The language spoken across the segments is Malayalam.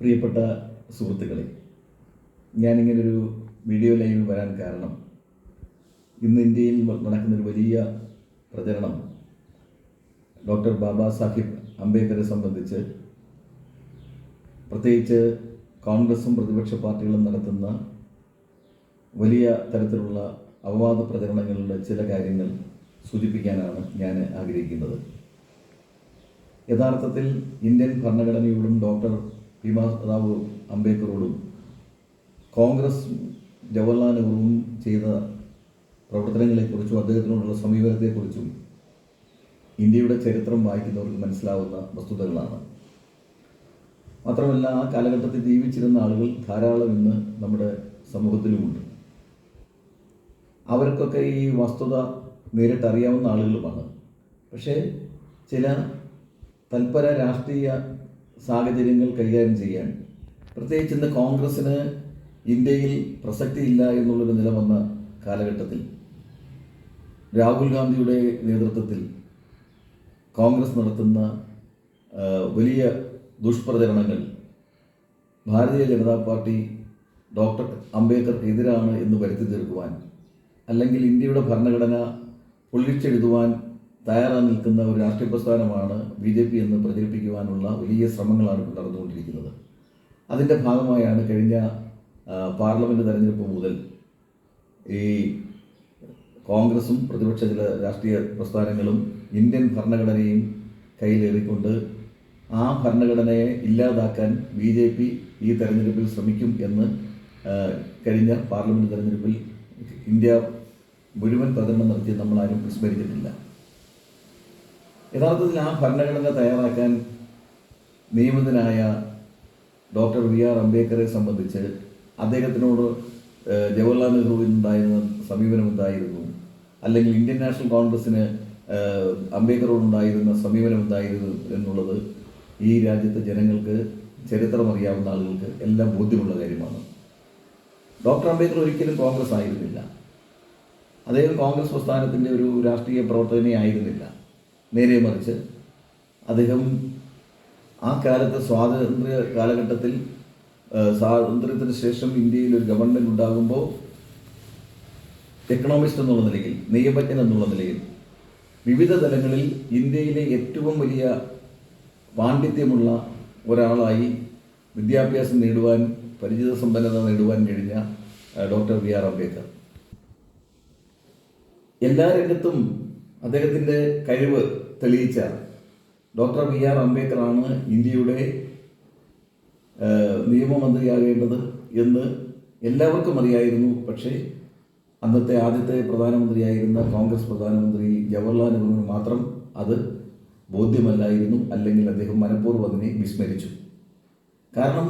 പ്രിയപ്പെട്ട സുഹൃത്തുക്കളെ ഞാനിങ്ങനൊരു വീഡിയോ ലൈവിൽ വരാൻ കാരണം ഇന്ന് ഇന്ത്യയിൽ നടക്കുന്നൊരു വലിയ പ്രചരണം ഡോക്ടർ ബാബാ സാഹിബ് അംബേദ്കറെ സംബന്ധിച്ച് പ്രത്യേകിച്ച് കോൺഗ്രസും പ്രതിപക്ഷ പാർട്ടികളും നടത്തുന്ന വലിയ തരത്തിലുള്ള അപവാദ പ്രചരണങ്ങളുടെ ചില കാര്യങ്ങൾ സൂചിപ്പിക്കാനാണ് ഞാൻ ആഗ്രഹിക്കുന്നത്. യഥാർത്ഥത്തിൽ ഇന്ത്യൻ ഭരണഘടനയോടും ഡോക്ടർ ഭീമാറാവു അംബേദ്കറോടും കോൺഗ്രസ് ജവഹർലാൽ നെഹ്റുവും ചെയ്ത പ്രവർത്തനങ്ങളെക്കുറിച്ചും അദ്ദേഹത്തിനോടുള്ള സമീപനത്തെക്കുറിച്ചും ഇന്ത്യയുടെ ചരിത്രം വായിക്കുന്നവർക്ക് മനസ്സിലാവുന്ന വസ്തുതകളാണ്. മാത്രമല്ല ആ കാലഘട്ടത്തിൽ ജീവിച്ചിരുന്ന ആളുകൾ ധാരാളം ഇന്ന് നമ്മുടെ സമൂഹത്തിലുമുണ്ട്. അവർക്കൊക്കെ ഈ വസ്തുത നേരിട്ടറിയാവുന്ന ആളുകളുമാണ്. പക്ഷേ ചില തൽപര രാഷ്ട്രീയ സാഹചര്യങ്ങൾ കൈകാര്യം ചെയ്യാൻ. പ്രത്യേകിച്ച് ഇന്ന് കോൺഗ്രസ്സിന് ഇന്ത്യയിൽ പ്രസക്തിയില്ല എന്നുള്ളൊരു നില വന്ന കാലഘട്ടത്തിൽ രാഹുൽ ഗാന്ധിയുടെ നേതൃത്വത്തിൽ കോൺഗ്രസ് നടത്തുന്ന വലിയ ദുഷ്പ്രചരണങ്ങൾ ഭാരതീയ ജനതാ പാർട്ടി ഡോക്ടർ അംബേദ്കർക്ക് എതിരാണ് എന്ന് വരുത്തി തീർക്കുവാൻ അല്ലെങ്കിൽ ഇന്ത്യയുടെ ഭരണഘടന പൊള്ളിച്ചെഴുതുവാൻ തയ്യാറായി നിൽക്കുന്ന ഒരു രാഷ്ട്രീയ പ്രസ്ഥാനമാണ് ബി ജെ പി എന്ന് പ്രചരിപ്പിക്കുവാനുള്ള വലിയ ശ്രമങ്ങളാണ് ഇപ്പോൾ നടന്നുകൊണ്ടിരിക്കുന്നത്. അതിന്റെ ഭാഗമായാണ് കഴിഞ്ഞ പാർലമെന്റ് തെരഞ്ഞെടുപ്പ് മുതൽ ഈ കോൺഗ്രസും പ്രതിപക്ഷ ചില രാഷ്ട്രീയ പ്രസ്ഥാനങ്ങളും ഇന്ത്യൻ ഭരണഘടനയും കയ്യിലേറിക്കൊണ്ട് ആ ഭരണഘടനയെ ഇല്ലാതാക്കാൻ ബി ജെ പി ഈ തെരഞ്ഞെടുപ്പിൽ ശ്രമിക്കും എന്ന് കഴിഞ്ഞ പാർലമെന്റ് തെരഞ്ഞെടുപ്പിൽ ഇന്ത്യ മുഴുവൻ പ്രചരണം നടത്തി നമ്മളാരും വിസ്മരിച്ചിട്ടില്ല. യഥാർത്ഥത്തിൽ ആ ഭരണഘടന തയ്യാറാക്കാൻ നിയമിതനായ ഡോക്ടർ വി ആർ അംബേദ്കറെ സംബന്ധിച്ച് അദ്ദേഹത്തിനോട് ജവഹർലാൽ നെഹ്റുവിനുണ്ടായിരുന്ന സമീപനം എന്തായിരുന്നു? അല്ലെങ്കിൽ ഇന്ത്യൻ നാഷണൽ കോൺഗ്രസ്സിന് ഏഹ്, അംബേദ്കറോടുണ്ടായിരുന്ന സമീപനം എന്തായിരുന്നു എന്നുള്ളത് ഈ രാജ്യത്തെ ജനങ്ങൾക്ക് ചരിത്രം അറിയാവുന്ന ആളുകൾക്ക് എല്ലാം ബോധ്യമുള്ള കാര്യമാണ്. ഡോക്ടർ അംബേദ്കർ ഒരിക്കലും കോൺഗ്രസ് ആയിരുന്നില്ല. അദ്ദേഹം കോൺഗ്രസ് പ്രസ്ഥാനത്തിന്റെ ഒരു രാഷ്ട്രീയ പ്രവർത്തകനെ ആയിരുന്നില്ല. നേരെ മറിച്ച് അദ്ദേഹം ആ കാലത്തെ സ്വാതന്ത്ര്യ കാലഘട്ടത്തിൽ സ്വാതന്ത്ര്യത്തിന് ശേഷം ഇന്ത്യയിൽ ഒരു ഗവൺമെന്റ് ഉണ്ടാകുമ്പോൾ എക്കണോമിസ്റ്റ് എന്നുള്ള നിലയിൽ നിയമജ്ഞൻ എന്നുള്ള നിലയിൽ വിവിധ തലങ്ങളിൽ ഇന്ത്യയിലെ ഏറ്റവും വലിയ പാണ്ഡിത്യമുള്ള ഒരാളായി വിദ്യാഭ്യാസം നേടുവാൻ പരിചിത സമ്പന്നത നേടുവാൻ കഴിഞ്ഞ ഡോക്ടർ ബി ആർ അംബേദ്കർ. എല്ലാ രംഗത്തും അദ്ദേഹത്തിന്റെ കഴിവ് തെളിയിച്ച ഡോക്ടർ ബി ആർ അംബേദ്കറാണ് ഇന്ത്യയുടെ നിയമമന്ത്രിയാകേണ്ടത് എന്ന് എല്ലാവർക്കും അറിയായിരുന്നു. പക്ഷേ അന്നത്തെ ആദ്യത്തെ പ്രധാനമന്ത്രിയായിരുന്ന കോൺഗ്രസ് പ്രധാനമന്ത്രി ജവഹർലാൽ നെഹ്റുവിന് മാത്രം അത് ബോധ്യമല്ലായിരുന്നു. അല്ലെങ്കിൽ അദ്ദേഹം മനഃപൂർവം അതിനെ വിസ്മരിച്ചു. കാരണം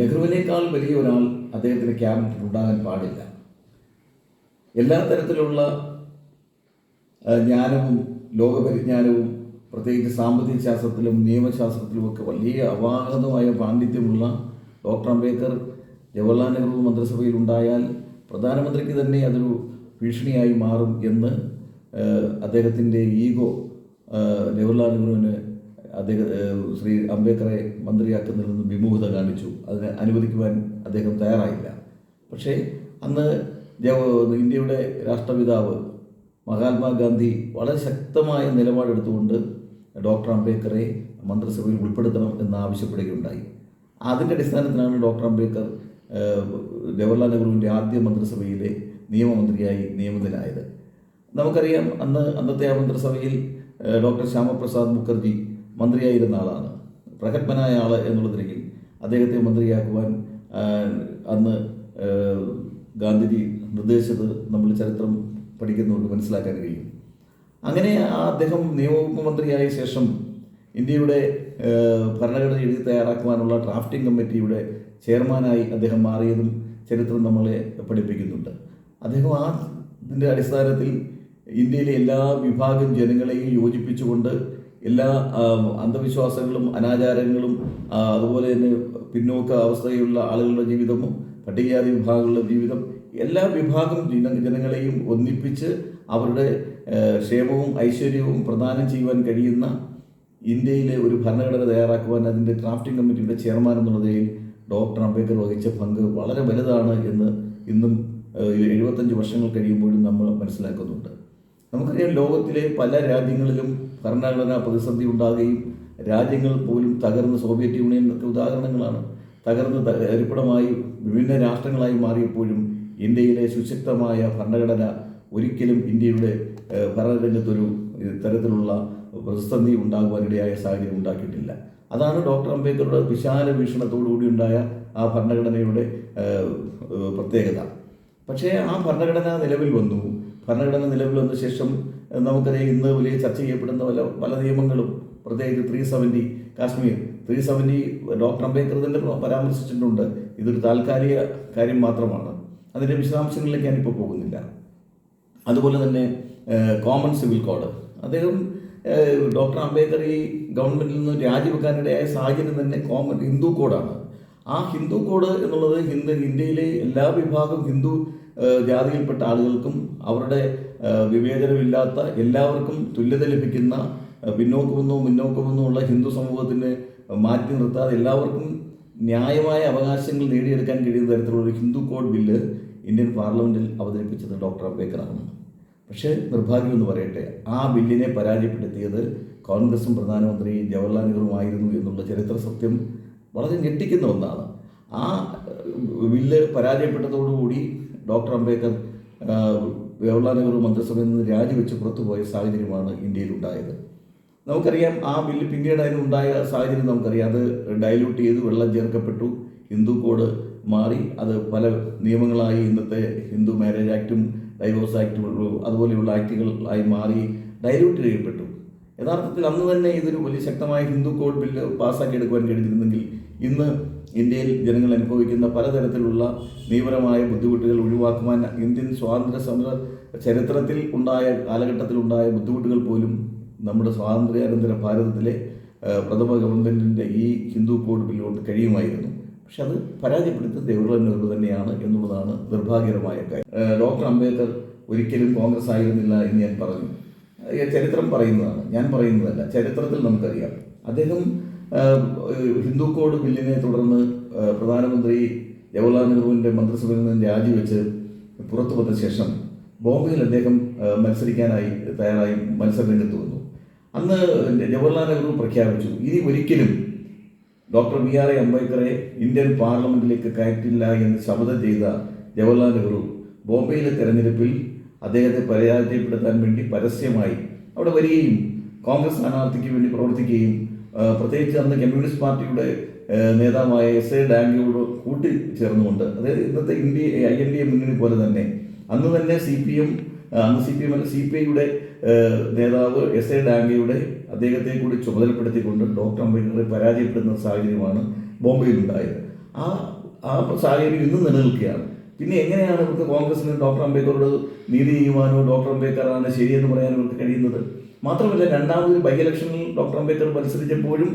നെഹ്റുവിനേക്കാൾ വലിയ ഒരാൾ അദ്ദേഹത്തിന്റെ ക്യാബിനറ്റിൽ ഉണ്ടാകാൻ പാടില്ല. എല്ലാ തരത്തിലുള്ള ജ്ഞാനവും ലോകപരിജ്ഞാനവും പ്രത്യേകിച്ച് സാമ്പത്തിക ശാസ്ത്രത്തിലും നിയമശാസ്ത്രത്തിലും ഒക്കെ വലിയ അപാകതമായ പാണ്ഡിത്യമുള്ള ഡോക്ടർ അംബേദ്കർ ജവഹർലാൽ നെഹ്റു മന്ത്രിസഭയിൽ ഉണ്ടായാൽ പ്രധാനമന്ത്രിക്ക് തന്നെ അതൊരു ഭീഷണിയായി മാറും എന്ന് അദ്ദേഹത്തിന്റെ ഈഗോ ജവഹർലാൽ നെഹ്റുവിന് അദ്ദേഹം ശ്രീ അംബേദ്കറെ മന്ത്രിയാക്കുന്നതിൽ നിന്ന് വിമുഖത കാണിച്ചു. അതിനെ അനുവദിക്കുവാൻ അദ്ദേഹം തയ്യാറായില്ല. പക്ഷേ അന്ന് ഇന്ത്യയുടെ രാഷ്ട്രപിതാവ് മഹാത്മാഗാന്ധി വളരെ ശക്തമായ നിലപാടെടുത്തുകൊണ്ട് ഡോക്ടർ അംബേദ്കറെ മന്ത്രിസഭയിൽ ഉൾപ്പെടുത്തണം എന്ന് ആവശ്യപ്പെടുകയുണ്ടായി. അതിന്റെ അടിസ്ഥാനത്തിലാണ് ഡോക്ടർ അംബേദ്കർ ജവഹർലാൽ നെഹ്റുവിന്റെ ആദ്യ മന്ത്രിസഭയിലെ നിയമമന്ത്രിയായി നിയമിതനായത്. നമുക്കറിയാം അന്ന് അന്നത്തെ ആ മന്ത്രിസഭയിൽ ഡോക്ടർ ശ്യാമപ്രസാദ് മുഖർജി മന്ത്രിയായിരുന്ന ആളാണ്. പ്രഗത്ഭനായ ആൾ എന്നുള്ള നിലയിൽ അദ്ദേഹത്തെ മന്ത്രിയാക്കുവാൻ അന്ന് ഗാന്ധിജി നിർദ്ദേശിച്ചത് നമ്മൾ ചരിത്രം പഠിക്കുന്നവർക്ക് മനസ്സിലാക്കാൻ കഴിയും. അങ്ങനെ ആ അദ്ദേഹം നിയമമന്ത്രിയായ മന്ത്രിയായ ശേഷം ഇന്ത്യയുടെ ഭരണഘടന എഴുതി തയ്യാറാക്കുവാനുള്ള ഡ്രാഫ്റ്റിംഗ് കമ്മിറ്റിയുടെ ചെയർമാനായി അദ്ദേഹം മാറിയതും ചരിത്രം നമ്മളെ പഠിപ്പിക്കുന്നുണ്ട്. അദ്ദേഹം ആ ഇതിന്റെ അടിസ്ഥാനത്തിൽ ഇന്ത്യയിലെ എല്ലാ വിഭാഗം ജനങ്ങളെയും യോജിപ്പിച്ചുകൊണ്ട് എല്ലാ അന്ധവിശ്വാസങ്ങളും അനാചാരങ്ങളും അതുപോലെ തന്നെ പിന്നോക്ക അവസ്ഥയുള്ള ആളുകളുടെ ജീവിതവും പട്ടികജാതി വിഭാഗങ്ങളുടെ ജീവിതം എല്ലാ വിഭാഗം ജന ജനങ്ങളെയും ഒന്നിപ്പിച്ച് അവരുടെ ക്ഷേമവും ഐശ്വര്യവും പ്രദാനം ചെയ്യുവാൻ കഴിയുന്ന ഇന്ത്യയിലെ ഒരു ഭരണഘടന തയ്യാറാക്കുവാൻ അതിന്റെ ഡ്രാഫ്റ്റിംഗ് കമ്മിറ്റിയുടെ ചെയർമാൻ എന്നുള്ള നിലയിൽ ഡോക്ടർ അംബേദ്കർ വഹിച്ച പങ്ക് വളരെ വലുതാണ് എന്ന് ഇന്നും എഴുപത്തഞ്ച് വർഷങ്ങൾ കഴിയുമ്പോഴും നമ്മൾ മനസ്സിലാക്കുന്നുണ്ട്. നമുക്കറിയാം ലോകത്തിലെ പല രാജ്യങ്ങളിലും ഭരണഘടനാ പ്രതിസന്ധി ഉണ്ടാകുകയും രാജ്യങ്ങൾ പോലും തകർന്ന് സോവിയറ്റ് യൂണിയൻ ഒക്കെ ഉദാഹരണങ്ങളാണ്. തകർന്ന് വിവിധ വിഭിന്ന രാഷ്ട്രങ്ങളായി മാറിയപ്പോഴും ഇന്ത്യയിലെ സുശക്തമായ ഭരണഘടന ഒരിക്കലും ഇന്ത്യയുടെ ഭരണരംഗത്തൊരു തരത്തിലുള്ള പ്രതിസന്ധി ഉണ്ടാകുവാനിടയായ സാഹചര്യം ഉണ്ടാക്കിയിട്ടില്ല. അതാണ് ഡോക്ടർ അംബേദ്കറുടെ വിശാല വീക്ഷണത്തോടുകൂടി ഉണ്ടായ ആ ഭരണഘടനയുടെ പ്രത്യേകത. പക്ഷേ ആ ഭരണഘടന നിലവിൽ വന്നു. ഭരണഘടന നിലവിൽ വന്ന ശേഷം നമുക്കറിയാം ഇന്ന് വലിയ ചർച്ച ചെയ്യപ്പെടുന്ന പല പല നിയമങ്ങളും പ്രത്യേകിച്ച് three seventy Kashmir. Three seventy doctor Ambedkar തന്നെ പരാമർശിച്ചിട്ടുണ്ട്. ഇതൊരു താൽക്കാലിക കാര്യം മാത്രമാണ്. അതിന്റെ വിശദാംശങ്ങളിലേക്ക് ഞാനിപ്പോൾ പോകുന്നില്ല. അതുപോലെ തന്നെ കോമൺ സിവിൽ കോഡ് അദ്ദേഹം ഡോക്ടർ അംബേദ്കർ ഈ ഗവൺമെന്റിൽ നിന്ന് രാജിവെക്കാനിടയായ സാഹചര്യം തന്നെ കോമൺ ഹിന്ദു കോഡാണ്. ആ ഹിന്ദു കോഡ് എന്നുള്ളത് ഹിന്ദു ഇന്ത്യയിലെ എല്ലാ വിഭാഗം ഹിന്ദു ജാതിയിൽപ്പെട്ട ആളുകൾക്കും അവരുടെ വിവേചനമില്ലാത്ത എല്ലാവർക്കും തുല്യത ലഭിക്കുന്ന പിന്നോക്കമെന്നോ മുന്നോക്കമെന്നോ ഉള്ള ഹിന്ദു സമൂഹത്തിന് മാറ്റി നിർത്താതെ എല്ലാവർക്കും ന്യായമായ അവകാശങ്ങൾ നേടിയെടുക്കാൻ കഴിയുന്ന തരത്തിലുള്ള ഹിന്ദു കോഡ് ബില്ല് ഇന്ത്യൻ പാർലമെന്റിൽ അവതരിപ്പിച്ചത് ഡോക്ടർ അംബേദ്കറാണ്. പക്ഷേ നിർഭാഗ്യം എന്ന് പറയട്ടെ ആ ബില്ലിനെ പരാജയപ്പെടുത്തിയത് കോൺഗ്രസും പ്രധാനമന്ത്രി ജവഹർലാൽ നെഹ്റുവുമായിരുന്നു എന്നുള്ള ചരിത്ര സത്യം വളരെ ഞെട്ടിക്കുന്ന ഒന്നാണ്. ആ ബില്ല് പരാജയപ്പെട്ടതോടുകൂടി ഡോക്ടർ അംബേദ്കർ ജവഹർലാൽ നെഹ്റു മന്ത്രിസഭയിൽ നിന്ന് രാജിവെച്ച് പുറത്തുപോയ സാഹചര്യമാണ് ഇന്ത്യയിൽ ഉണ്ടായത്. നമുക്കറിയാം ആ ബില്ല് പിന്നീട് അതിന് അതിനുണ്ടായ സാഹചര്യം നമുക്കറിയാം. അത് ഡൈല്യൂട്ട് ചെയ്ത് വെള്ളം ചേർക്കപ്പെട്ടു. ഹിന്ദു കോഡ് മാറി. അത് പല നിയമങ്ങളായി ഇന്നത്തെ ഹിന്ദു മാരേജ് ആക്റ്റും ഡൈവോഴ്സ് ആക്റ്റും അതുപോലെയുള്ള ആക്റ്റുകളായി മാറി ഡൈല്യൂട്ട് ചെയ്യപ്പെട്ടു. യഥാർത്ഥത്തിൽ അന്ന് തന്നെ ഇതൊരു വലിയ ശക്തമായ ഹിന്ദു കോഡ് ബില്ല് പാസ്സാക്കി എടുക്കുവാൻ കഴിഞ്ഞിരുന്നെങ്കിൽ ഇന്ന് ഇന്ത്യയിൽ ജനങ്ങൾ അനുഭവിക്കുന്ന പലതരത്തിലുള്ള നിയമപരമായ ബുദ്ധിമുട്ടുകൾ ഒഴിവാക്കുവാൻ ഇന്ത്യൻ സ്വാതന്ത്ര്യ സമര ചരിത്രത്തിൽ ഉണ്ടായ കാലഘട്ടത്തിൽ ഉണ്ടായ ബുദ്ധിമുട്ടുകൾ പോലും നമ്മുടെ സ്വാതന്ത്ര്യാനന്തര ഭാരതത്തിലെ പ്രഥമ ഗവൺമെന്റിന്റെ ഈ ഹിന്ദു കോഡ് കൊണ്ട് കഴിയുമായിരുന്നു. പക്ഷെ അത് പരാജയപ്പെടുത്തിയത് ജവഹർലാൽ നെഹ്റു തന്നെയാണ് എന്നുള്ളതാണ് നിർഭാഗ്യകരമായ കാര്യം. ഡോക്ടർ അംബേദ്കർ ഒരിക്കലും കോൺഗ്രസ് ആയിരുന്നില്ല എന്ന് ഞാൻ പറഞ്ഞു. ചരിത്രം പറയുന്നതാണ്. ഞാൻ പറയുന്നതല്ല ചരിത്രത്തിൽ നമുക്കറിയാം. അദ്ദേഹം ഹിന്ദു കോഡ് ബില്ലിനെ തുടർന്ന് പ്രധാനമന്ത്രി ജവഹർലാൽ നെഹ്റുവിന്റെ മന്ത്രിസഭയിൽ നിന്ന് രാജിവെച്ച് പുറത്തു വന്ന ശേഷം ബോംബെയിൽ അദ്ദേഹം മത്സരിക്കാനായി തയ്യാറായി മത്സരരംഗത്ത് വന്നു. അന്ന് ജവഹർലാൽ നെഹ്റു പ്രഖ്യാപിച്ചു ഇനി ഒരിക്കലും ഡോക്ടർ ബി ആർ എ അംബേദ്കറെ ഇന്ത്യൻ പാർലമെന്റിലേക്ക് കയറ്റില്ല എന്ന് ശപഥം ചെയ്ത ജവഹർലാൽ നെഹ്റു ബോംബെയിലെ തെരഞ്ഞെടുപ്പിൽ അദ്ദേഹത്തെ പരാജയപ്പെടുത്താൻ വേണ്ടി പരസ്യമായി അവിടെ വരികയും കോൺഗ്രസ് സ്ഥാനാർത്ഥിക്ക് വേണ്ടി പ്രവർത്തിക്കുകയും പ്രത്യേകിച്ച് അന്ന് കമ്മ്യൂണിസ്റ്റ് പാർട്ടിയുടെ നേതാവായ എസ് എ ഡാംഗിയോട് കൂട്ടിച്ചേർന്നുകൊണ്ട് അതായത് ഇന്നത്തെ India I N D A മുന്നണി പോലെ തന്നെ അന്ന് തന്നെ സി പി എം അന്ന് സി പി എം അല്ല സി പി ഐയുടെ നേതാവ് എസ് എ ഡാംഗയുടെ അദ്ദേഹത്തെ കൂടി ചുമതലപ്പെടുത്തിക്കൊണ്ട് ഡോക്ടർ അംബേദ്കറെ പരാജയപ്പെടുന്ന സാഹചര്യമാണ് ബോംബെയിൽ ഉണ്ടായത് ആ ആ സാഹചര്യം ഇന്നും നിലനിൽക്കുകയാണ് പിന്നെ എങ്ങനെയാണ് ഇവർക്ക് കോൺഗ്രസിന് ഡോക്ടർ അംബേദ്കറോട് നീതി ചെയ്യുവാനോ ഡോക്ടർ അംബേദ്കറാണ് ശരിയെന്ന് പറയാൻ ഇവർക്ക് കഴിയുന്നത് മാത്രമല്ല രണ്ടാമതൊരു ബൈ ഇലക്ഷനിൽ ഡോക്ടർ അംബേദ്കർ മത്സരിച്ചപ്പോഴും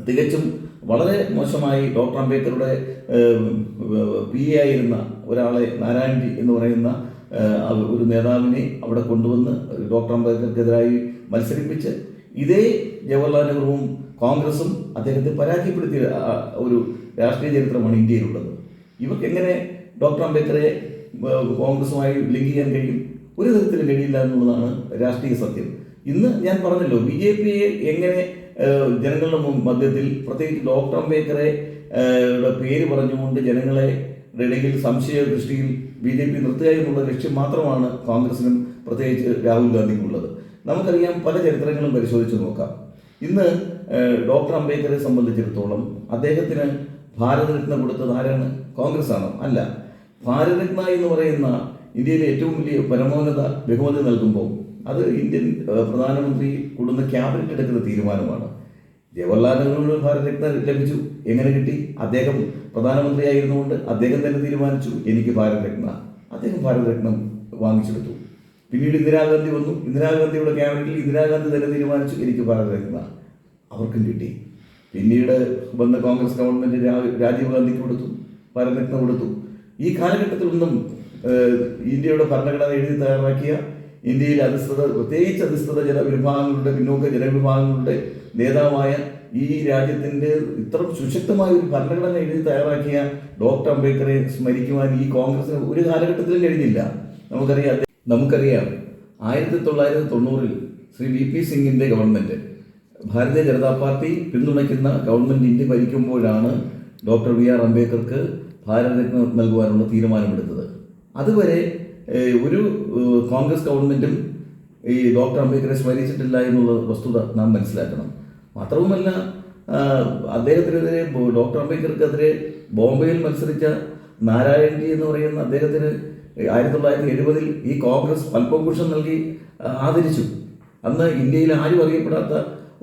തികച്ചും വളരെ മോശമായി ഡോക്ടർ അംബേദ്കറുടെ പി എ ആയിരുന്ന ഒരാളെ നാരായൺജി എന്ന് പറയുന്ന ഒരു നേതാവിനെ അവിടെ കൊണ്ടുവന്ന് ഡോക്ടർ അംബേദ്കർക്കെതിരായി മത്സരിപ്പിച്ച് ഇതേ ജവഹർലാൽ നെഹ്റുവും കോൺഗ്രസും അദ്ദേഹത്തെ പരാജയപ്പെടുത്തിയ ഒരു രാഷ്ട്രീയ ചരിത്രമാണ് ഇന്ത്യയിലുള്ളത്. ഇവർക്ക് എങ്ങനെ ഡോക്ടർ അംബേദ്കറെ കോൺഗ്രസുമായി ലിങ്ക് ചെയ്യാൻ കഴിയും? ഒരു തരത്തിലും കഴിയില്ല എന്നുള്ളതാണ് രാഷ്ട്രീയ സത്യം. ഇന്ന് ഞാൻ പറഞ്ഞല്ലോ ബി ജെ പിയെ എങ്ങനെ ജനങ്ങളുടെ മധ്യത്തിൽ പ്രത്യേകിച്ച് ഡോക്ടർ അംബേദ്കറെ പേര് പറഞ്ഞുകൊണ്ട് ജനങ്ങളെ ഇടയിൽ സംശയ ദൃഷ്ടിയിൽ ബി ജെ പി നിർത്തുക എന്നുള്ള ലക്ഷ്യം മാത്രമാണ് കോൺഗ്രസിനും പ്രത്യേകിച്ച് രാഹുൽ ഗാന്ധിക്കും ഉള്ളത് നമുക്കറിയാം പല ചരിത്രങ്ങളും പരിശോധിച്ച് നോക്കാം. ഇന്ന് ഡോക്ടർ അംബേദ്കറെ സംബന്ധിച്ചിടത്തോളം അദ്ദേഹത്തിന് ഭാരതരത്ന കൊടുത്തത് ആരാണ്? കോൺഗ്രസ് ആണോ അല്ല ഭാരതരത്ന എന്ന് പറയുന്ന ഇന്ത്യയിലെ ഏറ്റവും വലിയ പരമോന്നത ബഹുമതി നൽകുമ്പോൾ അത് ഇന്ത്യൻ പ്രധാനമന്ത്രി കൂടുന്ന ക്യാബിനറ്റ് എടുക്കുന്ന തീരുമാനമാണ്. ജവഹർലാൽ നെഹ്റുവിന് ഭാരതരത്ന ലഭിച്ചു. എങ്ങനെ കിട്ടി? അദ്ദേഹം പ്രധാനമന്ത്രിയായിരുന്നുകൊണ്ട് അദ്ദേഹം തന്നെ തീരുമാനിച്ചു എനിക്ക് ഭാരതരത്ന. അദ്ദേഹം ഭാരതരത്നം വാങ്ങിച്ചെടുത്തു. പിന്നീട് ഇന്ദിരാഗാന്ധി വന്നു. ഇന്ദിരാഗാന്ധിയുടെ ക്യാബിനറ്റിൽ ഇന്ദിരാഗാന്ധി തന്നെ തീരുമാനിച്ചു എനിക്ക് ഭാരതരത്ന അവർക്കും കിട്ടി. പിന്നീട് വന്ന കോൺഗ്രസ് ഗവൺമെന്റ് രാജീവ് ഗാന്ധിക്ക് കൊടുത്തു ഭാരതരത്ന കൊടുത്തു. ഈ കാലഘട്ടത്തിലൊന്നും ഇന്ത്യയുടെ ഭരണഘടന എഴുതി തയ്യാറാക്കിയ ഇന്ത്യയിലെ അധിഷ്ഠിത പ്രത്യേകിച്ച് അധിഷ്ഠിത ജനവിഭാഗങ്ങളുടെ പിന്നോക്ക ജനവിഭാഗങ്ങളുടെ നേതാവായ ഈ രാജ്യത്തിന്റെ ഇത്ര സുശക്തമായ ഒരു ഭരണഘടന എഴുതി തയ്യാറാക്കിയ ഡോക്ടർ അംബേദ്കറെ സ്മരിക്കുവാൻ ഈ കോൺഗ്രസ് ഒരു കാലഘട്ടത്തിലും കഴിഞ്ഞില്ല. നമുക്കറിയാം നമുക്കറിയാം ആയിരത്തി തൊള്ളായിരത്തി തൊണ്ണൂറിൽ ശ്രീ വി പി സിംഗിന്റെ ഗവൺമെന്റ് ഭാരതീയ ജനതാ പാർട്ടി പിന്തുണയ്ക്കുന്ന ഗവൺമെന്റ് ഇന്ത്യ ഭരിക്കുമ്പോഴാണ് ഡോക്ടർ വി ആർ അംബേദ്കർക്ക് ഭാരതരത്ന നൽകുവാനുള്ള തീരുമാനമെടുത്തത്. അതുവരെ ഒരു കോൺഗ്രസ് ഗവൺമെന്റും ഈ ഡോക്ടർ അംബേദ്കറെ സ്മരിച്ചിട്ടില്ല എന്നുള്ള വസ്തുത നാം മനസ്സിലാക്കണം. മാത്രവുമല്ല അദ്ദേഹത്തിനെതിരെ ഡോക്ടർ അംബേദ്കർക്കെതിരെ ബോംബെയിൽ മത്സരിച്ച നാരായൺജി എന്ന് പറയുന്ന അദ്ദേഹത്തിന് ആയിരത്തി തൊള്ളായിരത്തി എഴുപതിൽ ഈ കോൺഗ്രസ് പത്മഭൂഷൺ നൽകി ആദരിച്ചു. അന്ന് ഇന്ത്യയിൽ ആരും അറിയപ്പെടാത്ത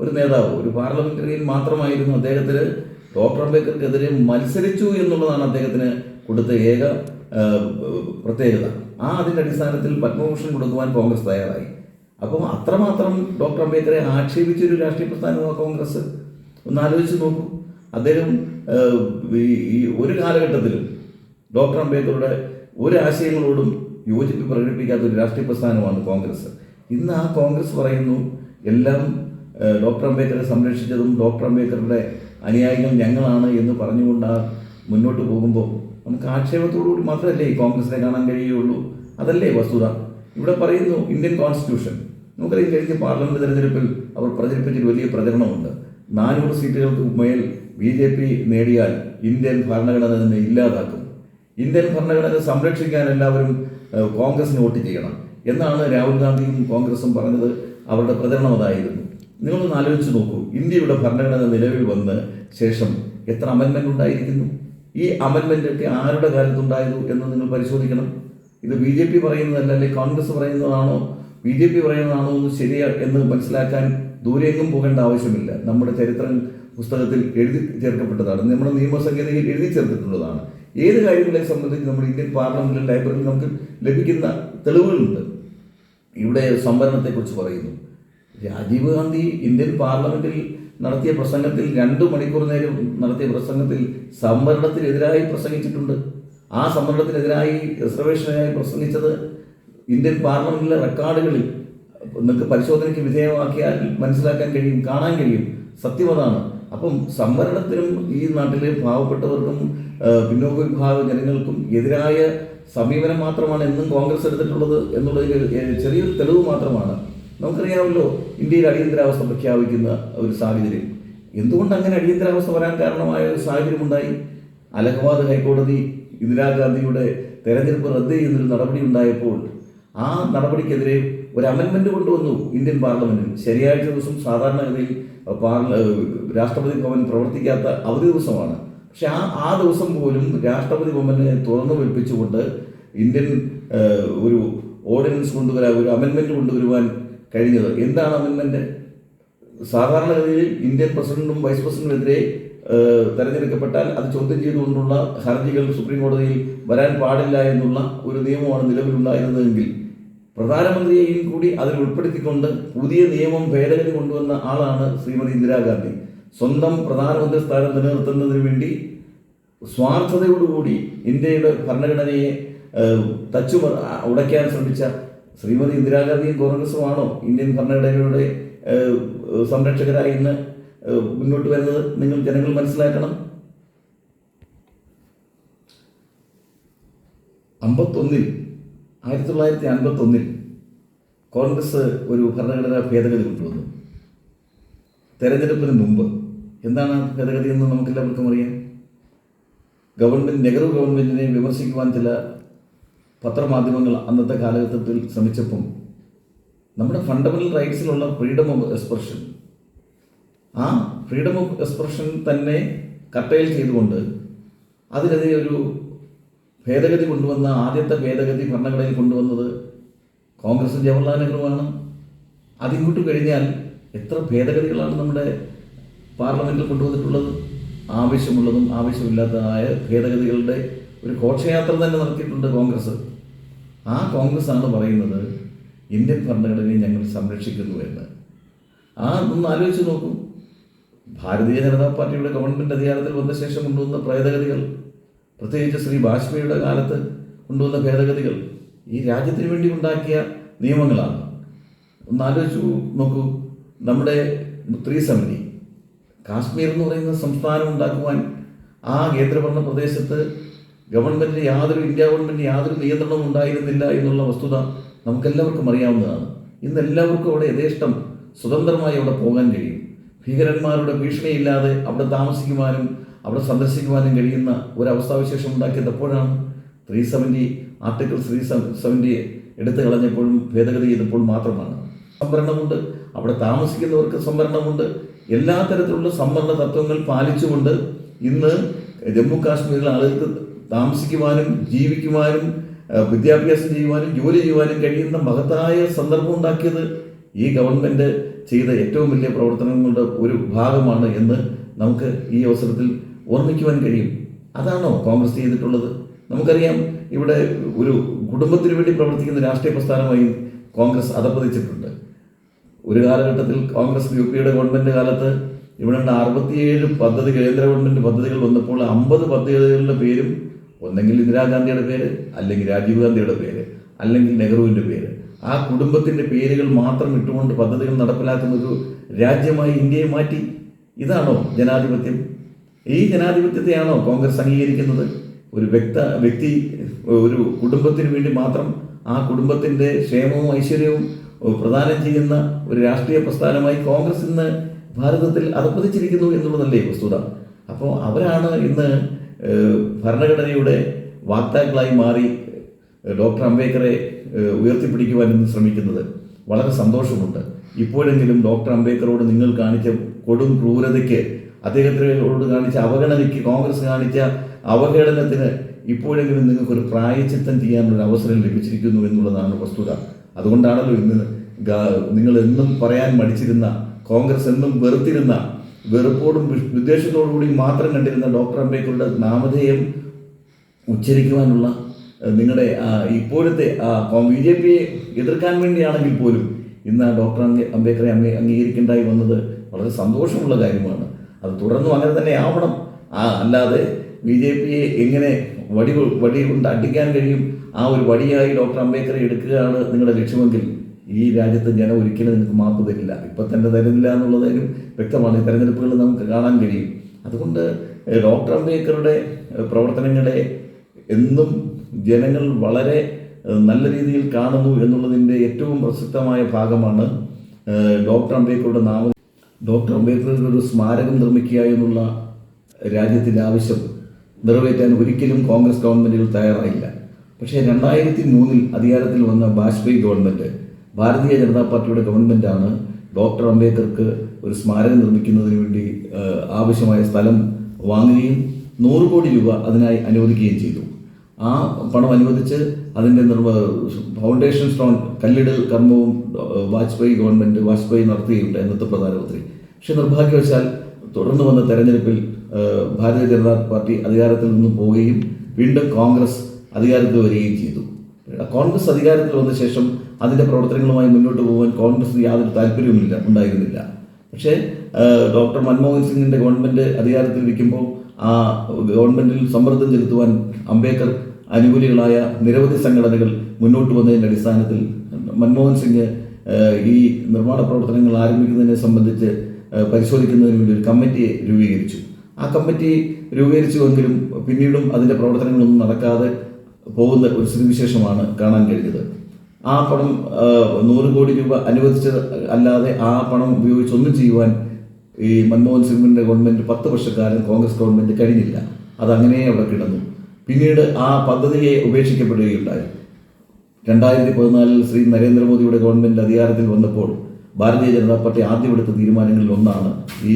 ഒരു നേതാവ് ഒരു പാർലമെന്ററിയൻ മാത്രമായിരുന്നു അദ്ദേഹത്തിന്. ഡോക്ടർ അംബേദ്കർക്കെതിരെ മത്സരിച്ചു എന്നുള്ളതാണ് അദ്ദേഹത്തിന് കൊടുത്ത ഏക പ്രത്യേകത. ആ അതിന്റെ അടിസ്ഥാനത്തിൽ പത്മഭൂഷൺ കൊടുക്കുവാൻ കോൺഗ്രസ് തയ്യാറായി. അപ്പം അത്രമാത്രം ഡോക്ടർ അംബേദ്കറെ ആക്ഷേപിച്ച ഒരു രാഷ്ട്രീയ പ്രസ്ഥാനമാണ് കോൺഗ്രസ്? ഒന്ന് ആലോചിച്ച് നോക്കൂ. അദ്ദേഹം ഈ ഒരു കാലഘട്ടത്തിലും ഡോക്ടർ അംബേദ്കറുടെ ഒരു ആശയങ്ങളോടും യോജിപ്പ് പ്രകടിപ്പിക്കാത്ത ഒരു രാഷ്ട്രീയ പ്രസ്ഥാനമാണ് കോൺഗ്രസ്. ഇന്ന് ആ കോൺഗ്രസ് പറയുന്നു എല്ലാം ഡോക്ടർ അംബേദ്കറെ സംരക്ഷിച്ചതും ഡോക്ടർ അംബേദ്കറുടെ അനുയായികൾ ഞങ്ങളാണ് എന്ന് പറഞ്ഞുകൊണ്ട് മുന്നോട്ട് പോകുമ്പോൾ നമുക്ക് ആക്ഷേപത്തോടുകൂടി മാത്രമല്ലേ ഈ കോൺഗ്രസിനെ കാണാൻ കഴിയുള്ളൂ അതല്ലേ വസ്തുത? ഇവിടെ പറയുന്നു ഇന്ത്യൻ കോൺസ്റ്റിറ്റ്യൂഷൻ നമുക്കറിയാം കഴിഞ്ഞ പാർലമെന്റ് തെരഞ്ഞെടുപ്പിൽ അവർ പ്രചരിപ്പിച്ചൊരു വലിയ പ്രചരണമുണ്ട്. നാനൂറ് സീറ്റുകൾക്ക് മേൽ ബി ജെ പി നേടിയാൽ ഇന്ത്യൻ ഭരണഘടന തന്നെ ഇല്ലാതാക്കും. ഇന്ത്യൻ ഭരണഘടന സംരക്ഷിക്കാൻ എല്ലാവരും കോൺഗ്രസിന് വോട്ട് ചെയ്യണം എന്നാണ് രാഹുൽ ഗാന്ധിയും കോൺഗ്രസും പറഞ്ഞത്. അവരുടെ പ്രചരണം അതായിരുന്നു. നിങ്ങളൊന്ന് ആലോചിച്ച് നോക്കൂ. ഇന്ത്യയുടെ ഭരണഘടന നിലവിൽ വന്ന് ശേഷം എത്ര അമെന്മെന്റ് ഉണ്ടായിരിക്കുന്നു? ഈ അമെൻമെന്റ് ഒക്കെ ആരുടെ കാലത്തുണ്ടായത് എന്ന് നിങ്ങൾ പരിശോധിക്കണം. ഇത് ബി ജെ പി പറയുന്നതല്ല അല്ലെങ്കിൽ കോൺഗ്രസ് പറയുന്നതാണോ? ബി ജെ പി പറയുന്നതാണോ എന്ന് ശരിയാ എന്ന് മനസ്സിലാക്കാൻ ദൂരേക്കും പോകേണ്ട ആവശ്യമില്ല. നമ്മുടെ ചരിത്രം പുസ്തകത്തിൽ എഴുതി ചേർക്കപ്പെട്ടതാണ്. നമ്മുടെ നിയമസംഹിതയിൽ എഴുതി ചേർത്തിട്ടുള്ളതാണ്. ഏത് കാര്യങ്ങളെ സംബന്ധിച്ച് നമ്മുടെ ഇന്ത്യൻ പാർലമെന്റിൽ ലൈബ്രറിയിൽ നമുക്ക് ലഭിക്കുന്ന തെളിവുകളുണ്ട്? ഇവിടെ സംവരണത്തെക്കുറിച്ച് പറയുന്നു. രാജീവ് ഗാന്ധി ഇന്ത്യൻ പാർലമെന്റിൽ നടത്തിയ പ്രസംഗത്തിൽ രണ്ടു മണിക്കൂർ നേരം നടത്തിയ പ്രസംഗത്തിൽ സംവരണത്തിനെതിരായി പ്രസംഗിച്ചിട്ടുണ്ട്. ആ സംവരണത്തിനെതിരായി റിസർവേഷനായി പ്രസംഗിച്ചത് ഇന്ത്യൻ പാർലമെന്റിലെ റെക്കോർഡുകളിൽ നിങ്ങൾക്ക് പരിശോധനയ്ക്ക് വിധേയമാക്കിയാൽ മനസ്സിലാക്കാൻ കഴിയും കാണാൻ കഴിയും. സത്യം അതാണ്. അപ്പം സംവരണത്തിനും ഈ നാട്ടിലെ പാവപ്പെട്ടവർക്കും പിന്നോക്ക വിഭാഗ ജനങ്ങൾക്കും എതിരായ സമീപനം മാത്രമാണ് എന്നും കോൺഗ്രസ് എടുത്തിട്ടുള്ളത് എന്നുള്ളതിൽ ചെറിയ ചെറിയൊരു തെളിവ് മാത്രമാണ്. നമുക്കറിയാമല്ലോ ഇന്ത്യയിൽ അടിയന്തരാവസ്ഥ പ്രഖ്യാപിക്കുന്ന ഒരു സാഹചര്യം. എന്തുകൊണ്ട് അങ്ങനെ അടിയന്തരാവസ്ഥ വരാൻ കാരണമായ ഒരു സാഹചര്യം ഉണ്ടായി അലഹബാദ് ഹൈക്കോടതി ഇന്ദിരാഗാന്ധിയുടെ തെരഞ്ഞെടുപ്പ് റദ്ദ് ചെയ്യുന്നൊരു നടപടി ഉണ്ടായപ്പോൾ ആ നടപടിക്കെതിരെ ഒരു അമെൻമെന്റ് കൊണ്ടുവന്നു ഇന്ത്യൻ പാർലമെന്റിൽ. ശനിയാഴ്ച ദിവസം സാധാരണഗതിയിൽ രാഷ്ട്രപതി ഭവൻ പ്രവർത്തിക്കാത്ത അവധി ദിവസമാണ്. പക്ഷെ ആ ആ ദിവസം പോലും രാഷ്ട്രപതി ഭവനെ തുറന്നു വെപ്പിച്ചുകൊണ്ട് ഇന്ത്യൻ ഒരു ഓർഡിനൻസ് കൊണ്ടുവരാൻ ഒരു അമെൻമെന്റ് കൊണ്ടുവരുവാൻ കഴിഞ്ഞത്. എന്താണ് അമെൻമെന്റ് സാധാരണഗതിയിൽ ഇന്ത്യൻ പ്രസിഡന്റും വൈസ് പ്രസിഡന്റിനെതിരെ തെരഞ്ഞെടുക്കപ്പെട്ടാൽ അത് ചോദ്യം ചെയ്തുകൊണ്ടുള്ള ഹർജികൾ സുപ്രീം കോടതിയിൽ വരാൻ പാടില്ല എന്നുള്ള ഒരു നിയമമാണ് നിലവിലുണ്ടായിരുന്നതെങ്കിൽ പ്രധാനമന്ത്രിയെയും കൂടി അതിൽ ഉൾപ്പെടുത്തിക്കൊണ്ട് പുതിയ നിയമം ഭേദഗതി കൊണ്ടുവന്ന ആളാണ് ശ്രീമതി ഇന്ദിരാഗാന്ധി സ്വന്തം പ്രധാനമന്ത്രി സ്ഥാനം നിലനിർത്തുന്നതിന് വേണ്ടി സ്വാർത്ഥതയോടുകൂടി ഇന്ത്യയുടെ ഭരണഘടനയെ തച്ചു ഉടയ്ക്കാൻ ശ്രമിച്ച ശ്രീമതി ഇന്ദിരാഗാന്ധിയും കോൺഗ്രസുമാണോ ഇന്ത്യൻ ഭരണഘടനയുടെ സംരക്ഷകരായി ഇന്ന് മുന്നോട്ട് വരുന്നത് നിങ്ങൾ ജനങ്ങൾ മനസ്സിലാക്കണം? അമ്പത്തൊന്നിൽ ആയിരത്തി തൊള്ളായിരത്തി അൻപത്തൊന്നിൽ കോൺഗ്രസ് ഒരു ഭരണഘടനാ ഭേദഗതി കൊണ്ടുവന്നു. തെരഞ്ഞെടുപ്പിന് മുമ്പ്. എന്താണ് ഭേദഗതി എന്ന് നമുക്കെല്ലാവർക്കും അറിയാം. ഗവൺമെന്റ് നെഹ്റു ഗവൺമെന്റിനെ വിമർശിക്കുവാൻ ചില പത്രമാധ്യമങ്ങൾ അന്നത്തെ കാലഘട്ടത്തിൽ ശ്രമിച്ചപ്പം നമ്മുടെ ഫണ്ടമെന്റൽ റൈറ്റ്സിലുള്ള ഫ്രീഡം ഓഫ് എക്സ്പ്രഷൻ ആ ഫ്രീഡം ഓഫ് എക്സ്പ്രഷൻ തന്നെ കട്ടയിൽ ചെയ്തുകൊണ്ട് അതിനെതിരെ ഒരു ഭേദഗതി കൊണ്ടുവന്ന ആദ്യത്തെ ഭേദഗതി ഭരണഘടനയിൽ കൊണ്ടുവന്നത് കോൺഗ്രസ് ജവഹർലാൽ നെഹ്റുവാണ് അതിങ്ങോട്ട് കഴിഞ്ഞാൽ എത്ര ഭേദഗതികളാണ് നമ്മുടെ പാർലമെന്റിൽ കൊണ്ടുവന്നിട്ടുള്ളത്? ആവശ്യമുള്ളതും ആവശ്യമില്ലാത്തതായ ഭേദഗതികളുടെ ഒരു ഘോഷയാത്ര തന്നെ നടത്തിയിട്ടുണ്ട് കോൺഗ്രസ്. ആ കോൺഗ്രസ് ആണ് പറയുന്നത് ഇന്ത്യൻ ഭരണഘടനയെ ഞങ്ങൾ സംരക്ഷിക്കുന്നു എന്ന്. ആ ഒന്ന് ആലോചിച്ച് നോക്കൂ. ഭാരതീയ ജനതാ പാർട്ടിയുടെ ഗവൺമെന്റ് അധികാരത്തിൽ വന്ന ശേഷം കൊണ്ടുവന്ന ഭേദഗതികൾ പ്രത്യേകിച്ച് ശ്രീ വാജ്പേയിയുടെ കാലത്ത് കൊണ്ടുവന്ന ഭേദഗതികൾ ഈ രാജ്യത്തിന് വേണ്ടി ഉണ്ടാക്കിയ നിയമങ്ങളാണ്. ഒന്ന് ആലോചിച്ചു നോക്കൂ. നമ്മുടെ ത്രീ സെവന്റി കാശ്മീർ എന്ന് പറയുന്ന സംസ്ഥാനം ഉണ്ടാക്കുവാൻ ആ കേന്ദ്രഭരണ പ്രദേശത്ത് ഗവൺമെന്റിന് യാതൊരു ഇന്ത്യ ഗവൺമെന്റിന് യാതൊരു നിയന്ത്രണവും ഉണ്ടായിരുന്നില്ല എന്നുള്ള വസ്തുത നമുക്കെല്ലാവർക്കും അറിയാവുന്നതാണ്. ഇന്ന് എല്ലാവർക്കും അവിടെ യഥേഷ്ടം സ്വതന്ത്രമായി അവിടെ പോകാൻ കഴിയും. ഭീകരന്മാരുടെ ഭീഷണിയില്ലാതെ അവിടെ താമസിക്കുവാനും അവിടെ സന്ദർശിക്കുവാനും കഴിയുന്ന ഒരവസ്ഥാവിശേഷം ഉണ്ടാക്കിയത് എപ്പോഴാണ് three seventy article three seventy എടുത്തു കളഞ്ഞപ്പോഴും ഭേദഗതി ചെയ്തപ്പോൾ മാത്രമാണ്. സംവരണമുണ്ട്. അവിടെ താമസിക്കുന്നവർക്ക് സംവരണമുണ്ട്. എല്ലാ തരത്തിലുള്ള സംവരണ തത്വങ്ങൾ പാലിച്ചുകൊണ്ട് ഇന്ന് ജമ്മു കാശ്മീരിൽ ആളുകൾക്ക് താമസിക്കുവാനും ജീവിക്കുവാനും വിദ്യാഭ്യാസം ചെയ്യുവാനും ജോലി ചെയ്യുവാനും കഴിയുന്ന മഹത്തായ സന്ദർഭം ഉണ്ടാക്കിയത് ഈ ഗവൺമെന്റ് ചെയ്ത ഏറ്റവും വലിയ പ്രവർത്തനങ്ങളുടെ ഒരു ഭാഗമാണ് എന്ന് നമുക്ക് ഈ അവസരത്തിൽ ഓർമ്മിക്കുവാൻ കഴിയും. അതാണോ കോൺഗ്രസ് ചെയ്തിട്ടുള്ളത്? നമുക്കറിയാം ഇവിടെ ഒരു കുടുംബത്തിന് വേണ്ടി പ്രവർത്തിക്കുന്ന രാഷ്ട്രീയ പ്രസ്ഥാനമായി കോൺഗ്രസ് അധപ്പതിച്ചിട്ടുണ്ട് ഒരു കാലഘട്ടത്തിൽ കോൺഗ്രസ് യു പിയുടെ ഗവൺമെന്റ് കാലത്ത് ഇവിടെ അറുപത്തിയേഴ് പദ്ധതി കേന്ദ്ര ഗവൺമെന്റ് പദ്ധതികൾ വന്നപ്പോൾ അമ്പത് പദ്ധതികളുടെ പേരും ഒന്നെങ്കിൽ ഇന്ദിരാഗാന്ധിയുടെ പേര് അല്ലെങ്കിൽ രാജീവ് ഗാന്ധിയുടെ പേര് അല്ലെങ്കിൽ നെഹ്റുവിന്റെ പേര്. ആ കുടുംബത്തിന്റെ പേരുകൾ മാത്രം ഇട്ടുകൊണ്ട് പദ്ധതികൾ നടപ്പിലാക്കുന്ന ഒരു രാജ്യമായി ഇന്ത്യയെ മാറ്റി. ഇതാണോ ജനാധിപത്യം? ഈ ജനാധിപത്യത്തെയാണോ കോൺഗ്രസ് അംഗീകരിക്കുന്നത്? ഒരു വ്യക്ത വ്യക്തി ഒരു കുടുംബത്തിന് വേണ്ടി മാത്രം ആ കുടുംബത്തിന്റെ ക്ഷേമവും ഐശ്വര്യവും പ്രദാനം ചെയ്യുന്ന ഒരു രാഷ്ട്രീയ പ്രസ്ഥാനമായി കോൺഗ്രസ് ഇന്ന് ഭാരതത്തിൽ അധപ്പതിച്ചിരിക്കുന്നു എന്നുള്ളതല്ലേ വസ്തുത? അപ്പോൾ അവരാണ് ഇന്ന് ഭരണഘടനയുടെ വാക്താക്കളായി മാറി ഡോക്ടർ അംബേദ്കറെ ഉയർത്തിപ്പിടിക്കുവാൻ ഇന്ന് ശ്രമിക്കുന്നത്. വളരെ സന്തോഷമുണ്ട്. ഇപ്പോഴെങ്കിലും ഡോക്ടർ അംബേദ്കറോട് നിങ്ങൾ കാണിച്ച കൊടും ക്രൂരതയ്ക്ക് അദ്ദേഹത്തിനോട് കാണിച്ച അവഗണനയ്ക്ക് കോൺഗ്രസ് കാണിച്ച അവഹേളനത്തിന് ഇപ്പോഴെങ്കിലും നിങ്ങൾക്കൊരു പ്രായച്ചിത്തം ചെയ്യാനുള്ള അവസരം ലഭിച്ചിരിക്കുന്നു എന്നുള്ളതാണ് വസ്തുത. അതുകൊണ്ടാണല്ലോ ഇന്ന് നിങ്ങൾ എന്നും പറയാൻ മടിച്ചിരുന്ന കോൺഗ്രസ് എന്നും വെറുത്തിരുന്ന വെറുപ്പോടും വിദ്വേഷത്തോടുകൂടിയും കൂടി മാത്രം കണ്ടിരുന്ന ഡോക്ടർ അംബേദ്കറുടെ നാമധേയം ഉച്ചരിക്കുവാനുള്ള നിങ്ങളുടെ ഇപ്പോഴത്തെ ബി ജെ പിയെ എതിർക്കാൻ വേണ്ടിയാണെങ്കിൽ പോലും ഇന്ന് ഡോക്ടർ അംബേ- അംബേദ്കറെ അംഗീകരിക്കേണ്ടായി വന്നത് വളരെ സന്തോഷമുള്ള കാര്യമാണ്. അത് തുടർന്നും അങ്ങനെ തന്നെ ആവണം ആ അല്ലാതെ ബി ജെ പിയെ എങ്ങനെ വടി വടി കൊണ്ട് അടിക്കാൻ കഴിയും? ആ ഒരു വടിയായി ഡോക്ടർ അംബേദ്കറെ എടുക്കുകയാണ് നിങ്ങളുടെ ലക്ഷ്യമെങ്കിൽ ഈ രാജ്യത്ത് ജനം ഒരിക്കലും നിങ്ങൾക്ക് മാപ്പ് തരില്ല. ഇപ്പം തന്നെ തരുന്നില്ല എന്നുള്ളതിനും വ്യക്തമാണ് തെരഞ്ഞെടുപ്പുകൾ നമുക്ക് കാണാൻ കഴിയും. അതുകൊണ്ട് ഡോക്ടർ അംബേദ്കറുടെ പ്രവർത്തനങ്ങളെ എന്നും ജനങ്ങൾ വളരെ നല്ല രീതിയിൽ കാണുന്നു എന്നുള്ളതിന്റെ ഏറ്റവും പ്രസക്തമായ ഭാഗമാണ് ഡോക്ടർ അംബേദ്കറുടെ നാമ ഡോക്ടർ അംബേദ്കർക്ക് ഒരു സ്മാരകം നിർമ്മിക്കുക എന്നുള്ള രാജ്യത്തിന്റെ ആവശ്യം നിറവേറ്റാൻ ഒരിക്കലും കോൺഗ്രസ് ഗവൺമെന്റുകൾ തയ്യാറായില്ല. പക്ഷേ രണ്ടായിരത്തി മൂന്നിൽ അധികാരത്തിൽ വന്ന വാജ്പേയി ഗവൺമെന്റ് ഭാരതീയ ജനതാ പാർട്ടിയുടെ ഗവൺമെന്റാണ് ഡോക്ടർ അംബേദ്കർക്ക് ഒരു സ്മാരകം നിർമ്മിക്കുന്നതിന് വേണ്ടി ആവശ്യമായ സ്ഥലം വാങ്ങുകയും നൂറ് കോടി രൂപ അതിനായി അനുവദിക്കുകയും ചെയ്തു. ആ പണം അനുവദിച്ച് അതിന്റെ നിർവ ഫൗണ്ടേഷൻ സ്റ്റോൺ കല്ലിടൽ കർമ്മവും വാജ്പേയി ഗവൺമെന്റ് വാജ്പേയി നടത്തുകയുണ്ട് ഇന്നത്തെ പ്രധാനമന്ത്രി പക്ഷേ നിർഭാഗ്യവശാൽ തുടർന്ന് വന്ന തെരഞ്ഞെടുപ്പിൽ ഭാരതീയ ജനതാ പാർട്ടി അധികാരത്തിൽ നിന്ന് പോവുകയും വീണ്ടും കോൺഗ്രസ് അധികാരത്തിൽ വരികയും ചെയ്തു. കോൺഗ്രസ് അധികാരത്തിൽ വന്ന ശേഷം അതിന്റെ പ്രവർത്തനങ്ങളുമായി മുന്നോട്ട് പോകാൻ കോൺഗ്രസിന് യാതൊരു താല്പര്യവുമില്ല ഉണ്ടായിരുന്നില്ല. പക്ഷേ ഡോക്ടർ മൻമോഹൻ സിംഗിന്റെ ഗവൺമെന്റ് അധികാരത്തിൽ ഇരിക്കുമ്പോൾ ആ ഗവൺമെന്റിൽ സമ്മർദ്ദം ചെലുത്തുവാൻ അംബേദ്കർ അനുകൂലികളായ നിരവധി സംഘടനകൾ മുന്നോട്ട് വന്നതിന്റെ അടിസ്ഥാനത്തിൽ മൻമോഹൻ സിംഗ് ഈ നിർമ്മാണ പ്രവർത്തനങ്ങൾ ആരംഭിക്കുന്നതിനെ സംബന്ധിച്ച് പരിശോധിക്കുന്നതിന് വേണ്ടി ഒരു കമ്മിറ്റിയെ രൂപീകരിച്ചു. ആ കമ്മിറ്റി രൂപീകരിച്ചുവെങ്കിലും പിന്നീടും അതിന്റെ പ്രവർത്തനങ്ങളൊന്നും നടക്കാതെ പോകുന്ന ഒരു സ്ഥിതിവിശേഷമാണ് കാണാൻ കഴിഞ്ഞത്. ആ പണം നൂറ് കോടി രൂപ അനുവദിച്ചത് അല്ലാതെ ആ പണം ഉപയോഗിച്ച് ഒന്നും ചെയ്യുവാൻ ഈ മൻമോഹൻ സിംഗിന്റെ ഗവൺമെന്റ് പത്ത് വർഷക്കാലം കോൺഗ്രസ് ഗവൺമെന്റ് കഴിഞ്ഞില്ല. അതങ്ങനെ അവിടെ കിടന്നു. പിന്നീട് ആ പദ്ധതിയെ ഉപേക്ഷിക്കപ്പെടുകയുണ്ടായി. രണ്ടായിരത്തി പതിനാലിൽ ശ്രീ നരേന്ദ്രമോദിയുടെ ഗവൺമെന്റ് അധികാരത്തിൽ വന്നപ്പോൾ ഭാരതീയ ജനതാ പാർട്ടി ആദ്യം എടുത്ത തീരുമാനങ്ങളിൽ ഒന്നാണ് ഈ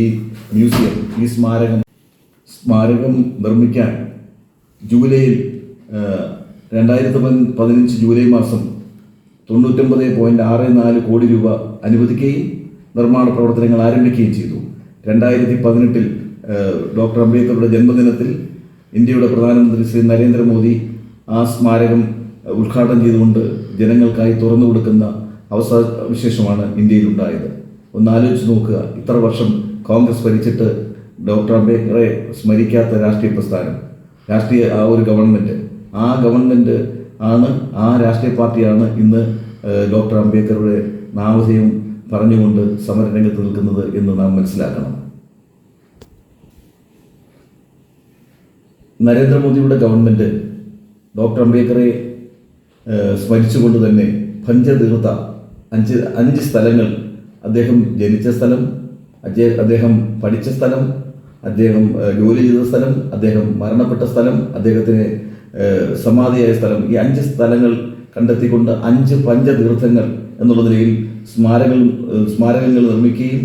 മ്യൂസിയം ഈ സ്മാരകം സ്മാരകം നിർമ്മിക്കാൻ ജൂലൈയിൽ രണ്ടായിരത്തി പതിനഞ്ച് ജൂലൈ മാസം തൊണ്ണൂറ്റൊമ്പത് പോയിന്റ് ആറ് നാല് കോടി രൂപ അനുവദിക്കുകയും നിർമ്മാണ പ്രവർത്തനങ്ങൾ ആരംഭിക്കുകയും ചെയ്തു. രണ്ടായിരത്തി പതിനെട്ടിൽ ഡോക്ടർ അംബേദ്കറുടെ ജന്മദിനത്തിൽ ഇന്ത്യയുടെ പ്രധാനമന്ത്രി ശ്രീ നരേന്ദ്രമോദി ആ സ്മാരകം ഉദ്ഘാടനം ചെയ്തുകൊണ്ട് ജനങ്ങൾക്കായി തുറന്നു കൊടുക്കുന്ന അവസ്ഥ വിശേഷമാണ് ഇന്ത്യയിൽ ഉണ്ടായത് ഒന്ന് ആലോചിച്ച് നോക്കുക. ഇത്ര വർഷം കോൺഗ്രസ് ഭരിച്ചിട്ട് ഡോക്ടർ അംബേദ്കറെ സ്മരിക്കാത്ത രാഷ്ട്രീയ പ്രസ്ഥാനം രാഷ്ട്രീയ ആ ഒരു ഗവൺമെന്റ് ആ ഗവൺമെന്റ് ആണ് ആ രാഷ്ട്രീയ പാർട്ടിയാണ് ഇന്ന് ഡോക്ടർ അംബേദ്കറുടെ നാമധേയം പറഞ്ഞുകൊണ്ട് സമരരംഗത്ത് നിൽക്കുന്നത് എന്ന് നാം മനസ്സിലാക്കണം. നരേന്ദ്രമോദിയുടെ ഗവൺമെന്റ് ഡോക്ടർ അംബേദ്കറെ സ്മരിച്ചുകൊണ്ട് തന്നെ പഞ്ചതീർത്ഥ അഞ്ച് അഞ്ച് സ്ഥലങ്ങൾ. അദ്ദേഹം ജനിച്ച സ്ഥലം അദ്ദേഹം പഠിച്ച സ്ഥലം അദ്ദേഹം ജോലി ചെയ്ത സ്ഥലം അദ്ദേഹം മരണപ്പെട്ട സ്ഥലം അദ്ദേഹത്തിന് സമാധിയായ സ്ഥലം. ഈ അഞ്ച് സ്ഥലങ്ങൾ കണ്ടെത്തിക്കൊണ്ട് അഞ്ച് പഞ്ചതീർത്ഥങ്ങൾ എന്നുള്ള നിലയിൽ സ്മാരകങ്ങൾ സ്മാരകങ്ങൾ നിർമ്മിക്കുകയും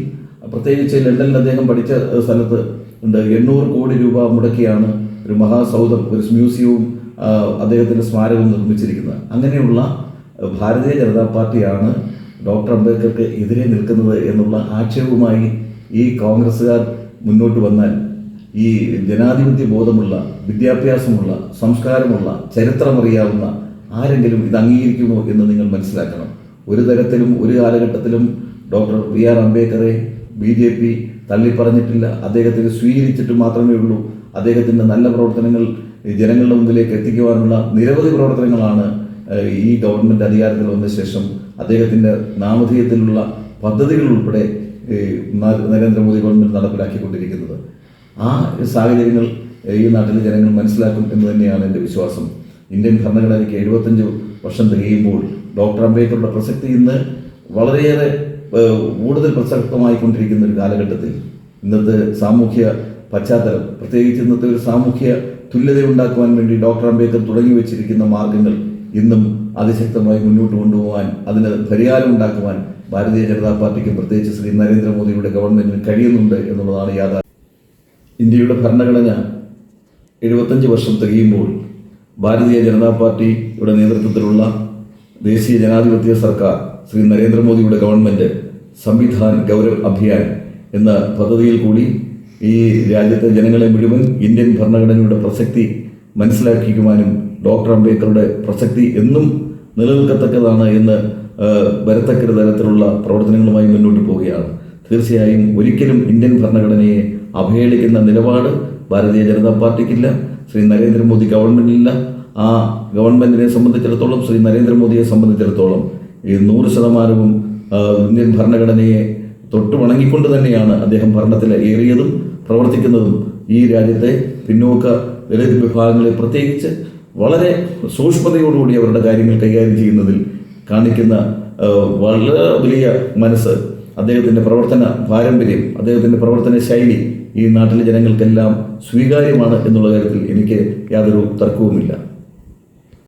പ്രത്യേകിച്ച് ലണ്ടനിൽ അദ്ദേഹം പഠിച്ച സ്ഥലത്ത് ഉണ്ട്. എണ്ണൂറ് കോടി രൂപ മുടക്കിയാണ് ഒരു മഹാസൗധം ഒരു മ്യൂസിയവും അദ്ദേഹത്തിന്റെ സ്മാരകവും നിർമ്മിച്ചിരിക്കുന്നത്. അങ്ങനെയുള്ള ഭാരതീയ ജനതാ പാർട്ടിയാണ് ഡോക്ടർ അംബേദ്കർക്ക് എതിരെ നിൽക്കുന്നത് എന്നുള്ള ആക്ഷേപവുമായി ഈ കോൺഗ്രസ്സുകാർ മുന്നോട്ട് വന്നാൽ ഈ ജനാധിപത്യ ബോധമുള്ള വിദ്യാഭ്യാസമുള്ള സംസ്കാരമുള്ള ചരിത്രമറിയാവുന്ന ആരെങ്കിലും ഇത് അംഗീകരിക്കുമോ എന്ന് നിങ്ങൾ മനസ്സിലാക്കണം. ഒരു തരത്തിലും ഒരു കാലഘട്ടത്തിലും ഡോക്ടർ വി ആർ അംബേദ്കറെ ബി ജെ പി തള്ളിപ്പറഞ്ഞിട്ടില്ല. അദ്ദേഹത്തിന് സ്വീകരിച്ചിട്ട് മാത്രമേ ഉള്ളൂ. അദ്ദേഹത്തിന്റെ നല്ല പ്രവർത്തനങ്ങൾ ജനങ്ങളുടെ മുമ്പിലേക്ക് എത്തിക്കുവാനുള്ള നിരവധി പ്രവർത്തനങ്ങളാണ് ഈ ഗവൺമെന്റ് അധികാരത്തിൽ വന്ന ശേഷം അദ്ദേഹത്തിന്റെ നാമധേയത്തിലുള്ള പദ്ധതികൾ ഉൾപ്പെടെ നരേന്ദ്രമോദി ഗവൺമെന്റ് നടപ്പിലാക്കിക്കൊണ്ടിരിക്കുന്നത്. ആ സാഹചര്യങ്ങൾ ഈ നാട്ടിലെ ജനങ്ങൾ മനസ്സിലാക്കും എന്ന് തന്നെയാണ് എന്റെ വിശ്വാസം. ഇന്ത്യൻ ഭരണഘടനയ്ക്ക് എഴുപത്തഞ്ച് വർഷം തികയുമ്പോൾ ഡോക്ടർ അംബേദ്കറുടെ പ്രസക്തി ഇന്ന് വളരെയേറെ കൂടുതൽ പ്രസക്തമായിക്കൊണ്ടിരിക്കുന്ന ഒരു കാലഘട്ടത്തിൽ. ഇന്നത്തെ സാമൂഹ്യ പശ്ചാത്തലം പ്രത്യേകിച്ച് ഇന്നത്തെ ഒരു സാമൂഹ്യ തുല്യത ഉണ്ടാക്കുവാൻ വേണ്ടി ഡോക്ടർ അംബേദ്കർ തുടങ്ങി വെച്ചിരിക്കുന്ന മാർഗങ്ങൾ ഇന്നും അതിശക്തമായി മുന്നോട്ട് കൊണ്ടുപോകാൻ അതിന് പരിഹാരം ഉണ്ടാക്കുവാൻ ഭാരതീയ ജനതാ പാർട്ടിക്ക് പ്രത്യേകിച്ച് ശ്രീ നരേന്ദ്രമോദിയുടെ ഗവൺമെന്റിന് കഴിയുന്നുണ്ട് എന്നുള്ളതാണ് യാഥാർത്ഥ്യം. ഇന്ത്യയുടെ ഭരണഘടന എഴുപത്തഞ്ച് വർഷം തികയുമ്പോൾ ഭാരതീയ ജനതാ പാർട്ടിയുടെ നേതൃത്വത്തിലുള്ള ദേശീയ ജനാധിപത്യ സർക്കാർ ശ്രീ നരേന്ദ്രമോദിയുടെ ഗവൺമെന്റ് സംവിധാൻ ഗൗരവ് അഭിയാൻ എന്ന പദ്ധതിയിൽ കൂടി ഈ രാജ്യത്തെ ജനങ്ങളെ മുഴുവൻ ഇന്ത്യൻ ഭരണഘടനയുടെ പ്രസക്തി മനസ്സിലാക്കിക്കുവാനും ഡോക്ടർ അംബേദ്കറുടെ പ്രസക്തി എന്നും നിലനിൽക്കത്തക്കതാണ് എന്ന് വരത്തക്ക തരത്തിലുള്ള പ്രവർത്തനങ്ങളുമായി മുന്നോട്ട് പോവുകയാണ്. തീർച്ചയായും ഒരിക്കലും ഇന്ത്യൻ ഭരണഘടനയെ അവഹേളിക്കുന്ന നിലപാട് ഭാരതീയ ജനതാ പാർട്ടിക്കില്ല ശ്രീ നരേന്ദ്രമോദി ഗവൺമെന്റിനില്ല ആ ഗവൺമെന്റിനെ സംബന്ധിച്ചിടത്തോളം ശ്രീ നരേന്ദ്രമോദിയെ സംബന്ധിച്ചിടത്തോളം ഈ നൂറ് ശതമാനവും ഇന്ത്യൻ ഭരണഘടനയെ തൊട്ട് വണങ്ങിക്കൊണ്ട് തന്നെയാണ് അദ്ദേഹം ഭരണത്തിൽ ഏറിയതും പ്രവർത്തിക്കുന്നതും ഈ രാജ്യത്തെ പിന്നോക്ക ദളിത് വിഭാഗങ്ങളെ പ്രത്യേകിച്ച് വളരെ സൂക്ഷ്മതയോടുകൂടി അവരുടെ കാര്യങ്ങൾ കൈകാര്യം ചെയ്യുന്നതിൽ കാണിക്കുന്ന വളരെ വലിയ മനസ്സ് അദ്ദേഹത്തിന്റെ പ്രവർത്തന പാരമ്പര്യം അദ്ദേഹത്തിന്റെ പ്രവർത്തന ശൈലി ഈ നാട്ടിലെ ജനങ്ങൾക്കെല്ലാം സ്വീകാര്യമാണ് എന്നുള്ള കാര്യത്തിൽ എനിക്ക് യാതൊരു തർക്കവുമില്ല.